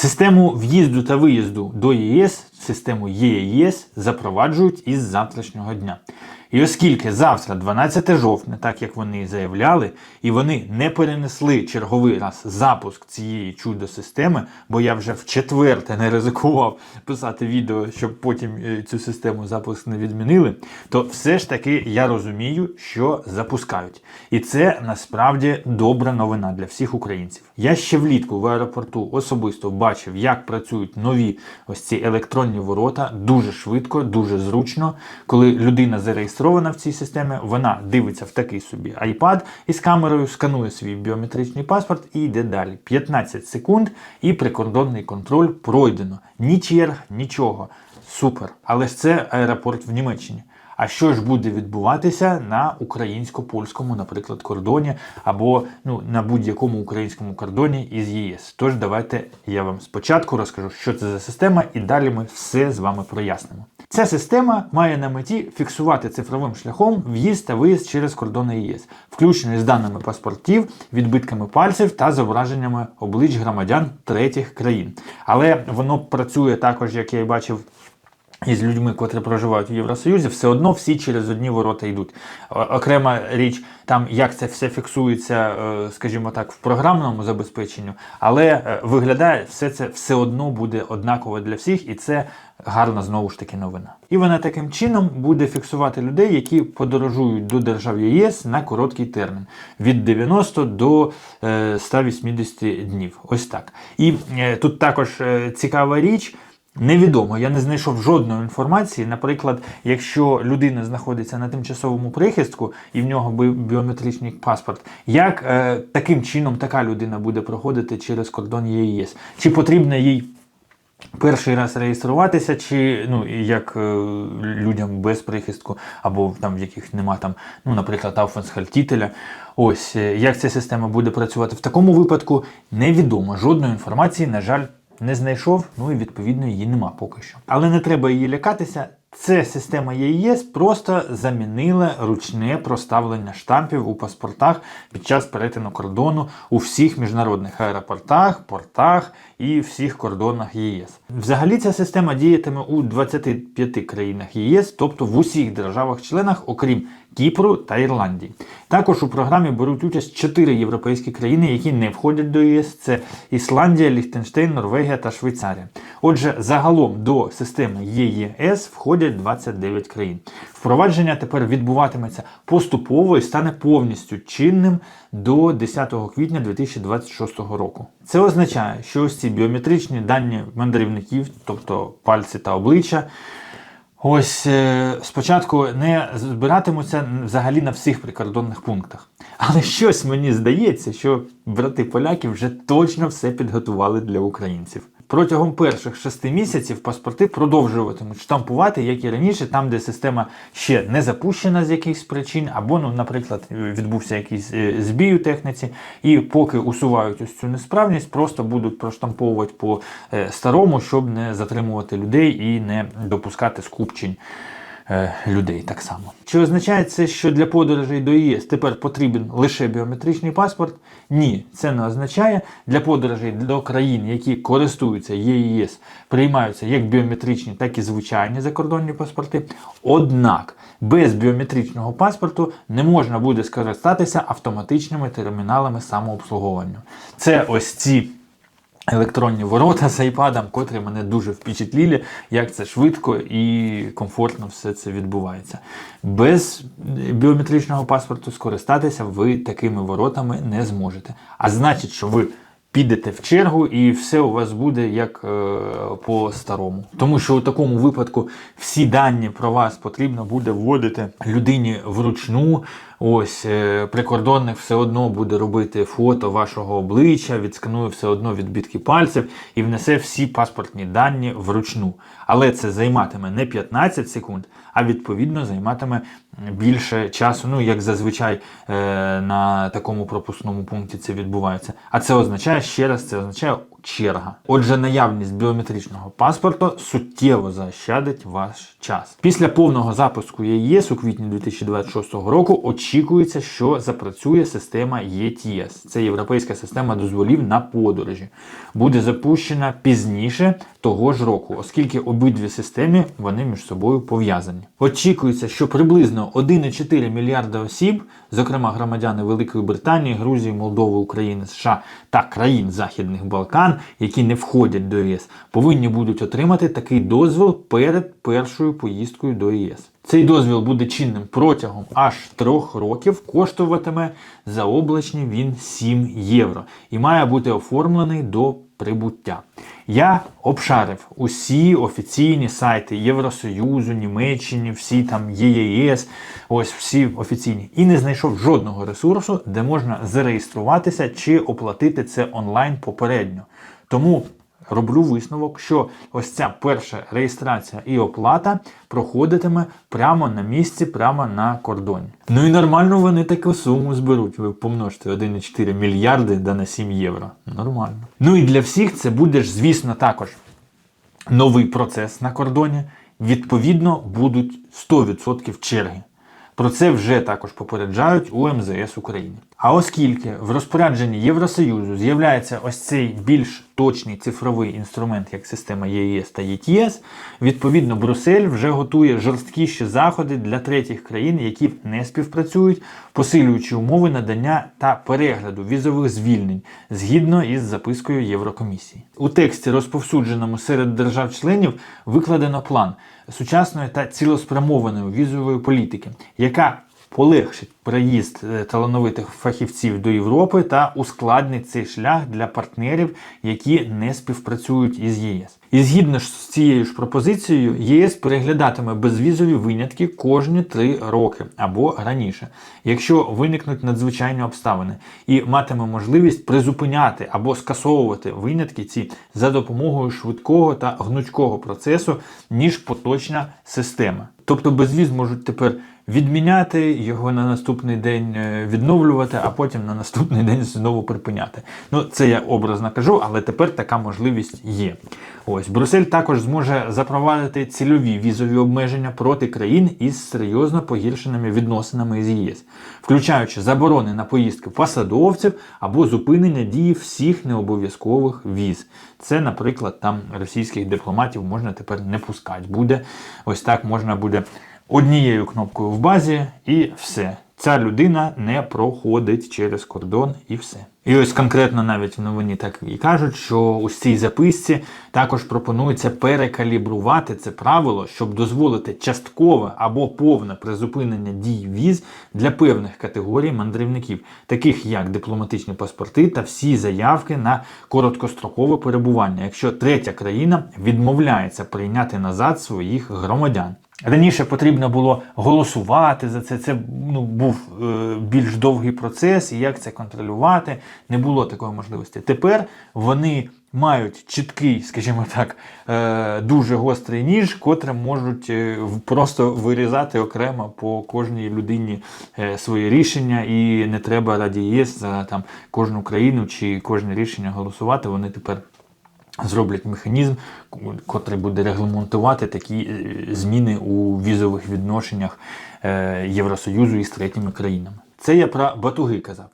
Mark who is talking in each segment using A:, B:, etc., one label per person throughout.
A: Систему в'їзду та виїзду до ЄС, систему ЄС запроваджують із завтрашнього дня. І оскільки завтра, 12 жовтня, так як вони і заявляли, і вони не перенесли черговий раз запуск цієї чудо-системи, бо я вже в четверте не ризикував писати відео, щоб потім е, цю систему запуск не відмінили, то все ж таки я розумію, що запускають. І це насправді добра новина для всіх українців. Я ще влітку в аеропорту особисто бачив, як працюють нові ось ці електронні ворота дуже швидко, дуже зручно. Коли людина зареєстрована в цій системі, вона дивиться в такий собі iPad із камерою, сканує свій біометричний паспорт і йде далі. 15 секунд і прикордонний контроль пройдено. Ні черг, нічого. Супер. Але ж це аеропорт в Німеччині. А що ж буде відбуватися на українсько-польському, наприклад, кордоні або ну, на будь-якому українському кордоні із ЄС? Тож давайте я вам спочатку розкажу, що це за система, і далі ми все з вами прояснимо. Ця система має на меті фіксувати цифровим шляхом в'їзд та виїзд через кордони ЄС, включно з даними паспортів, відбитками пальців та зображеннями облич громадян третіх країн. Але воно працює також, як я і бачив із людьми, котрі проживають у Євросоюзі, все одно всі через одні ворота йдуть. Окрема річ, там як це все фіксується, е, скажімо так, в програмному забезпеченню, але е, виглядає все це все одно буде однаково для всіх, і це гарна знову ж таки новина. І вона таким чином буде фіксувати людей, які подорожують до держав ЄС на короткий термін від 90 до е, 180 днів. Ось так. І е, тут також е, цікава річ. Невідомо, я не знайшов жодної інформації. Наприклад, якщо людина знаходиться на тимчасовому прихистку і в нього біометричний паспорт, як е, таким чином така людина буде проходити через кордон ЄС? Чи потрібно їй перший раз реєструватися, чи ну як е, людям без прихистку, або там в яких нема там, ну, наприклад, Aufenthaltителя. Ось е, як ця система буде працювати в такому випадку, невідомо. Жодної інформації, на жаль, не знайшов, ну і відповідно її нема поки що. Але не треба її лякатися. Це система ЄС просто замінила ручне проставлення штампів у паспортах під час перетину кордону у всіх міжнародних аеропортах, портах і всіх кордонах ЄС. Взагалі ця система діятиме у 25 країнах ЄС, тобто в усіх державах-членах, окрім Кіпру та Ірландії. Також у програмі беруть участь 4 європейські країни, які не входять до ЄС: це Ісландія, Ліхтенштейн, Норвегія та Швейцарія. Отже, загалом до системи ЄЄС входять 29 країн. Впровадження тепер відбуватиметься поступово і стане повністю чинним до 10 квітня 2026 року. Це означає, що ось ці біометричні дані мандрівників, тобто пальці та обличчя, Ось е, спочатку не збиратимуться взагалі на всіх прикордонних пунктах. Але щось мені здається, що брати поляки вже точно все підготували для українців. Протягом перших шести місяців паспорти продовжуватимуть штампувати, як і раніше, там, де система ще не запущена з якихось причин, або, ну, наприклад, відбувся якийсь е, збій у техніці, і поки усувають ось цю несправність, просто будуть проштамповувати по е, старому, щоб не затримувати людей і не допускати скупчень людей так само. Чи означає це, що для подорожей до ЄС тепер потрібен лише біометричний паспорт? Ні, це не означає. Для подорожей до країн, які користуються ЄС, приймаються як біометричні, так і звичайні закордонні паспорти. Однак без біометричного паспорту не можна буде скористатися автоматичними терміналами самообслуговування. Це ось ці електронні ворота з айпадом, котрі мене дуже впечатліли, як це швидко і комфортно все це відбувається. Без біометричного паспорту скористатися ви такими воротами не зможете. А значить, що ви підете в чергу і все у вас буде як е, по-старому. Тому що у такому випадку всі дані про вас потрібно буде вводити людині вручну. Ось е, прикордонник все одно буде робити фото вашого обличчя, відсканує все одно відбитки пальців і внесе всі паспортні дані вручну. Але це займатиме не 15 секунд, а відповідно займатиме більше часу, ну як зазвичай е, на такому пропускному пункті це відбувається. А це означає ще раз, це означає черга. Отже, наявність біометричного паспорту суттєво заощадить ваш час. Після повного запуску ЄС у квітні 2026 року очікується, що запрацює система ЄТІС. Це європейська система дозволів на подорожі. Буде запущена пізніше того ж року, оскільки обидві системи вони між собою пов'язані. Очікується, що приблизно 1,4 мільярда осіб, зокрема громадяни Великої Британії, Грузії, Молдови, України, США та країн Західних Балкан, які не входять до ЄС, повинні будуть отримати такий дозвіл перед першою поїздкою до ЄС. Цей дозвіл буде чинним протягом аж трьох років, коштуватиме заоблачні він 7 євро і має бути оформлений до прибуття. Я обшарив усі офіційні сайти Євросоюзу, Німеччини, всі там ЄЄС, ось всі офіційні, і не знайшов жодного ресурсу, де можна зареєструватися чи оплатити це онлайн попередньо. Тому роблю висновок, що ось ця перша реєстрація і оплата проходитиме прямо на місці, прямо на кордоні. Ну і нормально вони таку суму зберуть. Ви помножте 1,4 мільярди да на 7 євро. Нормально. Ну і для всіх це буде ж, звісно, також новий процес на кордоні. Відповідно, будуть 100% черги. Про це вже також попереджають у МЗС України. А оскільки в розпорядженні Євросоюзу з'являється ось цей більш точний цифровий інструмент, як система ЄС та ЄТС, відповідно Брюссель вже готує жорсткіші заходи для третіх країн, які не співпрацюють, посилюючи умови надання та перегляду візових звільнень згідно із запискою Єврокомісії. У тексті, розповсюдженому серед держав-членів, викладено план сучасної та цілеспрямованої візової політики, яка полегшить приїзд е, талановитих фахівців до Європи та ускладнить цей шлях для партнерів, які не співпрацюють із ЄС. І згідно з цією ж пропозицією, ЄС переглядатиме безвізові винятки кожні три роки або раніше, якщо виникнуть надзвичайні обставини, і матиме можливість призупиняти або скасовувати винятки ці за допомогою швидкого та гнучкого процесу, ніж поточна система. Тобто безвіз можуть тепер відміняти його на наступний день е, відновлювати, а потім на наступний день знову припиняти. Ну, це я образно кажу, але тепер така можливість є. Ось Брюссель також зможе запровадити цільові візові обмеження проти країн із серйозно погіршеними відносинами з ЄС, включаючи заборони на поїздки посадовців або зупинення дії всіх необов'язкових віз. Це, наприклад, там російських дипломатів можна тепер не пускати. Буде ось так можна буде однією кнопкою в базі, і все. Ця людина не проходить через кордон і все. І ось конкретно навіть в новині так і кажуть, що у цій записці також пропонується перекалібрувати це правило, щоб дозволити часткове або повне призупинення дій віз для певних категорій мандрівників, таких як дипломатичні паспорти та всі заявки на короткострокове перебування, якщо третя країна відмовляється прийняти назад своїх громадян. Раніше потрібно було голосувати за це. Це ну, був е, більш довгий процес, і як це контролювати, не було такої можливості. Тепер вони мають чіткий, скажімо так, е, дуже гострий ніж, котрим можуть е, просто вирізати окремо по кожній людині е, своє рішення, і не треба раді ЄС за там кожну країну чи кожне рішення голосувати. Вони тепер. Зроблять механізм, котрий буде регламентувати такі е, зміни у візових відношеннях е, Євросоюзу із третіми країнами. Це я про батуги казав.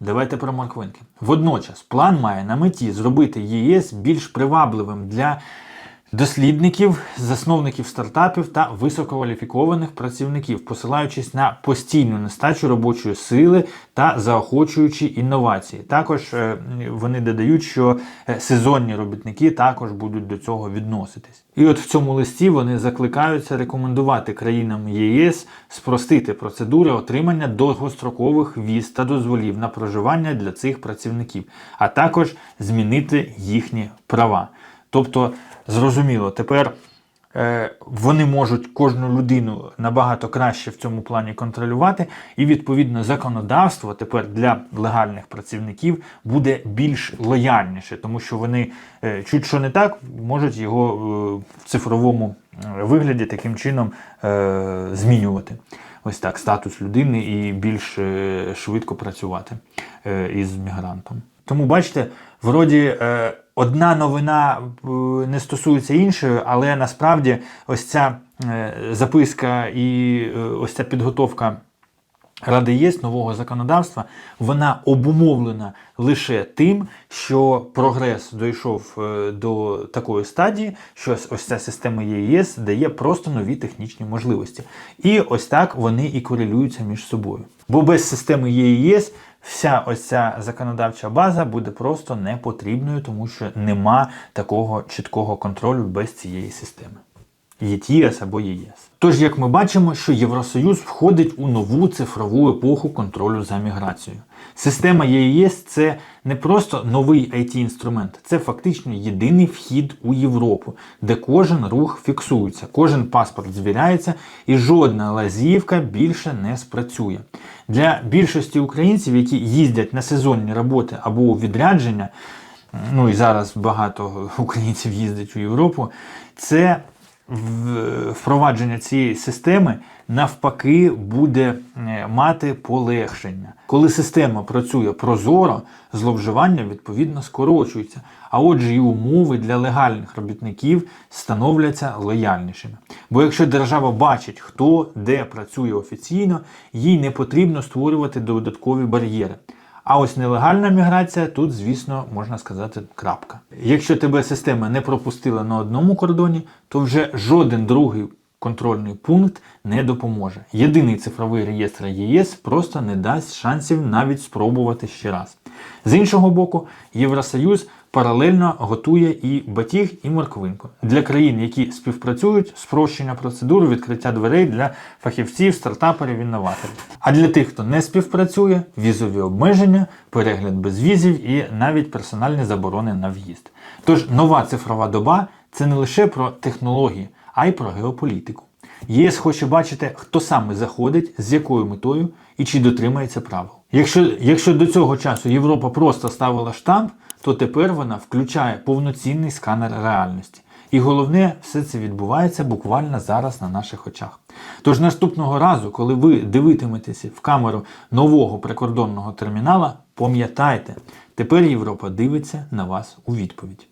A: Давайте про морквинки. Водночас, план має на меті зробити ЄС більш привабливим для дослідників, засновників стартапів та висококваліфікованих працівників, посилаючись на постійну нестачу робочої сили та заохочуючи інновації. Також е, вони додають, що е, сезонні робітники також будуть до цього відноситись. І от в цьому листі вони закликаються рекомендувати країнам ЄС спростити процедури отримання довгострокових віз та дозволів на проживання для цих працівників, а також змінити їхні права. Тобто, зрозуміло, тепер е, вони можуть кожну людину набагато краще в цьому плані контролювати, і відповідно законодавство тепер для легальних працівників буде більш лояльніше, тому що вони е, чуть що не так можуть його е, в цифровому вигляді таким чином змінювати. Ось так, статус людини і більш швидко працювати із мігрантом. Тому бачите, вроді. Одна новина е, не стосується іншої, але насправді ось ця е, записка і е, ось ця підготовка. Ради ЄС нового законодавства вона обумовлена лише тим, що прогрес дійшов до такої стадії, що ось ця система ЄС дає просто нові технічні можливості. І ось так вони і корелюються між собою. Бо без системи ЄС вся ось ця законодавча база буде просто непотрібною, тому що нема такого чіткого контролю без цієї системи. ЄТІС або ЄС. Тож, як ми бачимо, що Євросоюз входить у нову цифрову епоху контролю за міграцією. Система ЄС це не просто новий it інструмент це фактично єдиний вхід у Європу, де кожен рух фіксується, кожен паспорт звіряється і жодна лазівка більше не спрацює. Для більшості українців, які їздять на сезонні роботи або у відрядження, ну і зараз багато українців їздять у Європу, це впровадження цієї системи навпаки буде е, мати полегшення. Коли система працює прозоро, зловживання відповідно скорочуються, а отже, і умови для легальних робітників становляться лояльнішими. Бо якщо держава бачить, хто де працює офіційно, їй не потрібно створювати додаткові бар'єри. А ось нелегальна міграція тут, звісно, можна сказати, крапка. Якщо тебе система не пропустила на одному кордоні, то вже жоден другий контрольний пункт не допоможе. Єдиний цифровий реєстр ЄС просто не дасть шансів навіть спробувати ще раз. З іншого боку, Євросоюз паралельно готує і батіг, і морквинку для країн, які співпрацюють, спрощення процедур відкриття дверей для фахівців, стартаперів, інноваторів. А для тих, хто не співпрацює, візові обмеження, перегляд без візів і навіть персональні заборони на в'їзд. Тож нова цифрова доба це не лише про технології, а й про геополітику. ЄС хоче бачити, хто саме заходить, з якою метою і чи дотримається правил. Якщо, якщо до цього часу Європа просто ставила штамп, то тепер вона включає повноцінний сканер реальності. І головне, все це відбувається буквально зараз на наших очах. Тож наступного разу, коли ви дивитиметеся в камеру нового прикордонного термінала, пам'ятайте, тепер Європа дивиться на вас у відповідь.